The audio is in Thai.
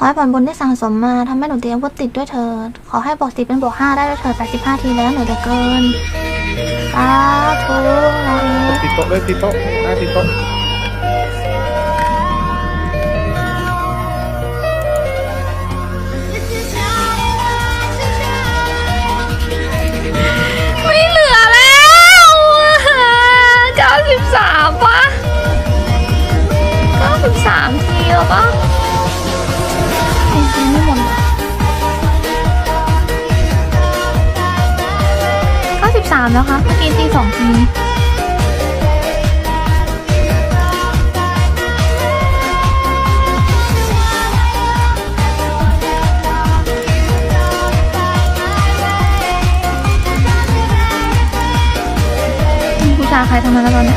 ขอให้ผลบุญที่สั่งสมมาทำให้หนูเตีอาวุธติดด้วยเถิดขอให้บวกสิบเป็นบวกห้าได้ด้วยเถิดแปดสิบห้าทีแล้วหนูเหลือเกินสาธุนะเอ๊ะติดโต๊ะเลยติดโต๊ะหน้าติดโต๊ะไม่เหลือแล้วเก้าสิบสามปะเก้าสิบสามทีแล้วปะามแล้วคะเมื่อกี้ตีสองทีผู้ชายใครทำมาแล้วตอนนี้